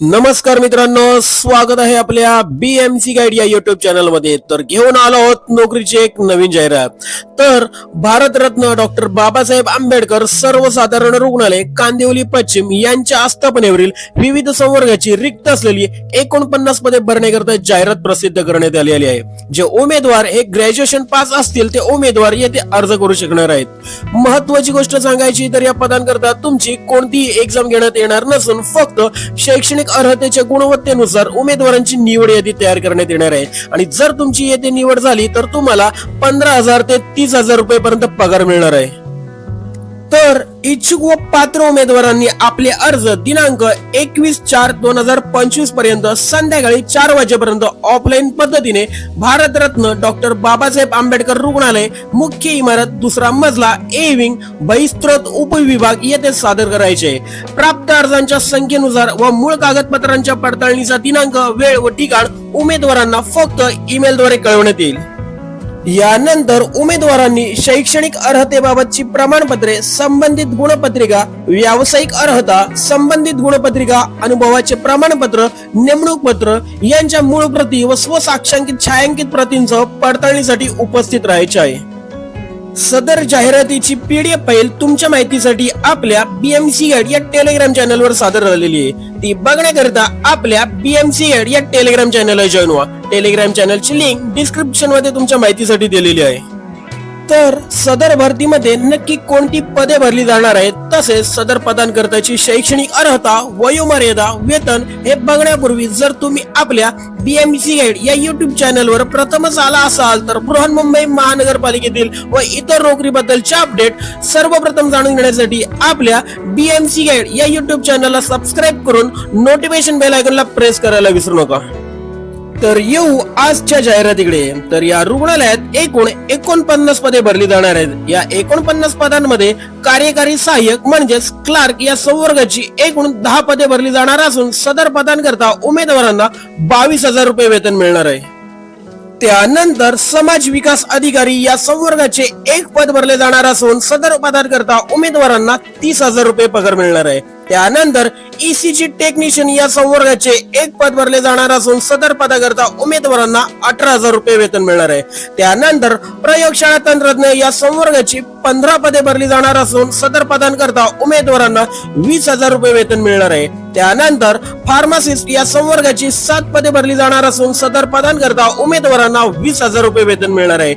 नमस्कार मित्रांनो स्वागत आहे आपल्या बीएमसी गाईड या युट्यूब चॅनलमध्ये तर घेऊन आलो आहोत नोकरीची एक नवीन जाहिरात. तर भारतरत्न डॉक्टर बाबासाहेब आंबेडकर सर्वसाधारण रुग्णालय कांदिवली पश्चिम यांच्या आस्थापनेवरील विविध संवर्गाची रिक्त असलेली एकोणपन्नास पदे भरण्याकरता जाहिरात प्रसिद्ध करण्यात आलेली आहे. जे उमेदवार हे ग्रॅज्युएशन पास असतील ते उमेदवार येथे अर्ज करू शकणार आहेत. महत्वाची गोष्ट सांगायची तर या पदांकरता तुमची कोणतीही एक्झाम घेण्यात येणार नसून फक्त शैक्षणिक अर्हतेच्या गुणवत्तेनुसार उमेदवारांची निवड यादी तयार करण्यात येणार आहे. आणि जर तुमची येथे निवड झाली तर तुम्हाला पंधरा हजार ते तीस हजार रुपये पर्यंत पगार मिळणार आहे. तर इच्छुक व पात्र उमेदवारांनी आपले अर्ज दिनांक एकवीस चार दोन हजार पंचवीसपर्यंत संध्याकाळी चार वाजेपर्यंत ऑफलाईन पद्धतीने भारतरत्न डॉक्टर बाबासाहेब आंबेडकर रुग्णालय मुख्य इमारत दुसरा मजला ए विंग बहिस्त्रोत उपविभाग येथे सादर करायचे. प्राप्त अर्जांच्या संख्येनुसार व मूळ कागदपत्रांच्या पडताळणीचा दिनांक वेळ व ठिकाण उमेदवारांना फक्त ईमेलद्वारे कळवण्यात येईल. यानंतर उमेदवारांनी शैक्षणिक अर्हतेबाबतची प्रमाणपत्रे संबंधित गुणपत्रिका व्यावसायिक अर्हता संबंधित गुणपत्रिका अनुभवाचे प्रमाणपत्र नेमणूक पत्र यांच्या मूळ प्रती व स्वसाक्षांकित छायांकित प्रतींसह पडताळणीसाठी उपस्थित राहायचे आहे. सदर जाहिरातीची पीडीएफ फाईल तुमच्या माहितीसाठी आपल्या बीएमसी गाईड या टेलिग्राम चॅनलवर सादर झालेली आहे. ती बघण्याकरिता आपल्या बीएमसी गाईड या टेलिग्राम चॅनलला जॉईन व्हा. टेलिग्राम चॅनलची लिंक डिस्क्रिप्शनमध्ये तुमच्या माहितीसाठी दिलेली आहे. तर सदर भरतीमध्ये नक्की कोणती पदे भरली जाणार आहेत? तसेच सदर पदांकरताची शैक्षणिक अर्हता वयोमर्यादा वेतन हे बघण्यापूर्वी जर तुम्ही आपल्या बीएमसी गाईड या युट्यूब चॅनलवर प्रथमच आला असाल तर बृहन्मुंबई महानगरपालिकेतील व इतर नोकरीबद्दलचे अपडेट सर्वप्रथम जाणून घेण्यासाठी आपल्या बीएमसी गाईड या युट्यूब चॅनलला सबस्क्राईब करून नोटिफिकेशन बेल आयकॉनला प्रेस करायला विसरू नका. तर येऊ आजच्या जाहिरातीकडे. तर या रुग्णालयात एकूण एकोणपन्नास पदे भरली जाणार आहेत. या एकोणपन्नास पदांमध्ये कार्यकारी सहाय्यक म्हणजेच क्लार्क या संवर्गाची एकूण दहा पदे भरली जाणार असून सदर पदांकरता उमेदवारांना बावीस हजार रुपये वेतन मिळणार आहे. त्यानंतर समाज विकास अधिकारी या संवर्गाचे एक पद भरले जाणार असून सदर पदाकरता उमेदवारांना तीस हजार रुपये पगार मिळणार आहे. त्यानंतर ईसीजी टेक्निशियन या संवर्गाचे एक पद भरले जाणार असून सदर पदाकरता उमेदवारांना अठरा हजार रुपये वेतन मिळणार आहे. त्यानंतर प्रयोगशाळा तंत्रज्ञ या संवर्गाची पंधरा पदे भरली जाणार असून सदर पदांकरता उमेदवारांना वीस हजार रुपये वेतन मिळणार आहे. त्यानंतर फार्मासिस्ट या संवर्गाची सात पदे भरली जाणार असून सदर पदांकरता उमेदवारांना वीस हजार रुपये वेतन मिळणार आहे.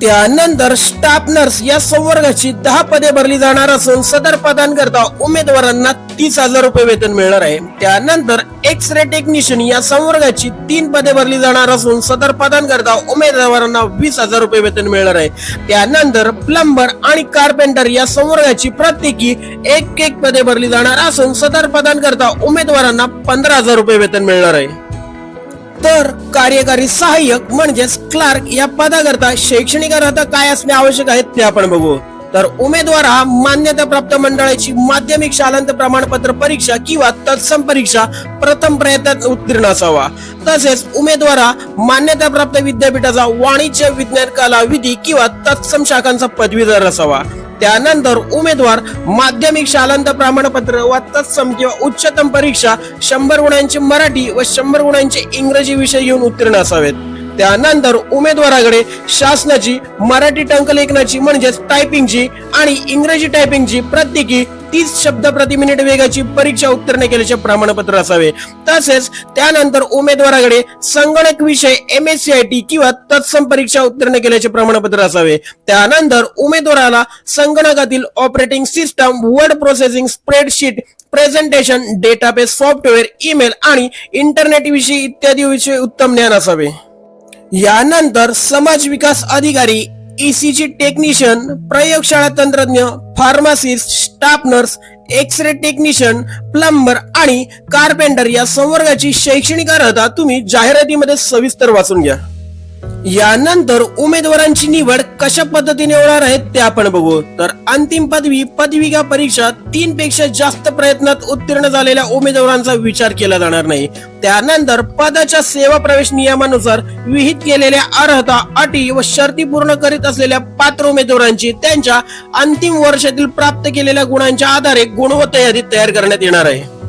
त्यानंतर स्टाफ नर्स या संवर्गाची दहा पदे भरली जाणार असून सदर पदांकरता उमेदवारांना तीस हजार रुपये वेतन मिळणार आहे. त्यानंतर एक्स रे टेक्निशियन या संवर्गाची तीन पदे भरली जाणार असून सदर पदांकरता उमेदवारांना वीस हजार रुपये वेतन मिळणार आहे. त्यानंतर प्लंबर आणि कार्पेंटर या संवर्गाची प्रत्येकी एक एक पदे भरली जाणार असून सदर पदांकरता उमेदवारांना पंधरा हजार रुपये वेतन मिळणार आहे. तर कार्यकारी सहाय्यक म्हणजेच क्लार्क या पदाकरता शैक्षणिक अर्हता काय असणे आवश्यक आहे ते आपण बघू. तर उमेदवार हा मान्यताप्राप्त मंडळाची माध्यमिक शालांत प्रमाणपत्र परीक्षा किंवा तत्सम परीक्षा प्रथम प्रयत्नात उत्तीर्ण असावा. तसेच उमेदवार हा मान्यताप्राप्त विद्यापीठाचा वाणिज्य विज्ञान कला विधी किंवा तत्सम शाखांचा पदवीधर असावा. त्यानंतर उमेदवार माध्यमिक शालांत प्रमाणपत्र व तत्सम किंवा उच्चतम परीक्षा शंभर गुणांचे मराठी व शंभर गुणांचे इंग्रजी विषय घेऊन उत्तीर्ण असावेत. त्यानंतर उमेदवाराकडे शासनाची मराठी टंकलेखनाची म्हणजेच टायपिंगची आणि इंग्रजी टायपिंगची प्रत्येकी तीस शब्द प्रति मिनिट वेगाची परीक्षा उत्तीर्ण केल्याचे प्रमाणपत्र असावे. तसेच त्यानंतर उमेदवाराकडे संगणक विषय M S C I T किंवा तत्सम परीक्षा उत्तीर्ण केल्याचे प्रमाणपत्र असावे. त्यानंतर उमेदवाराला संगणकातील operating system word processing spreadsheet presentation database software email आणि इंटरनेट विषयी इत्यादी विषयी उत्तम ज्ञान असावे. यानंतर समाज विकास अधिकारी ईसीजी टेक्निशियन प्रयोगशाळा तंत्रज्ञ pharmacist staff nurse X ray technician plumber आणि कार्पेंटर या संवर्गाची शैक्षणिक अर्हता तुम्ही जाहिरातीमध्ये सविस्तर वाचून घ्या. यानंतर उमेदवारांची निवड कशा पद्धतीने होणार आहे ते आपण बघू. तर अंतिम पदवी पदविका परीक्षा तीन पेक्षा जास्त प्रयत्नात उत्तीर्ण झालेल्या उमेदवारांचा विचार केला जाणार नाही. त्यानंतर पदाच्या सेवा प्रवेश नियमानुसार विहित केलेल्या अर्हता अटी व शर्ती पूर्ण करीत असलेल्या पात्र उमेदवारांची त्यांच्या अंतिम वर्षातील प्राप्त केलेल्या गुणांच्या आधारे गुणवत्ता यादी तयार करण्यात येणार आहे.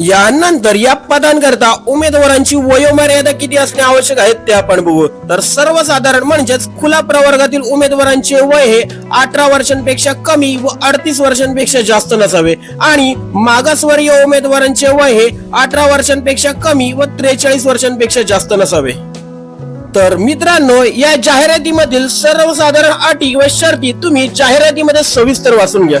यानंतर या पदांकरता उमेदवारांची वयोमर्यादा किती असणे आवश्यक आहे ते आपण बघू. तर सर्वसाधारण म्हणजेच खुला प्रवर्गातील उमेदवारांचे वय हे अठरा वर्षांपेक्षा कमी व अडतीस वर्षांपेक्षा जास्त नसावे. आणि मागासवर्गीय उमेदवारांचे वय हे अठरा वर्षांपेक्षा कमी व त्रेचाळीस वर्षांपेक्षा जास्त नसावे. तर मित्रांनो या जाहिरातीमधील सर्वसाधारण अटी व शर्ती तुम्ही जाहिरातीमध्ये सविस्तर वाचून घ्या.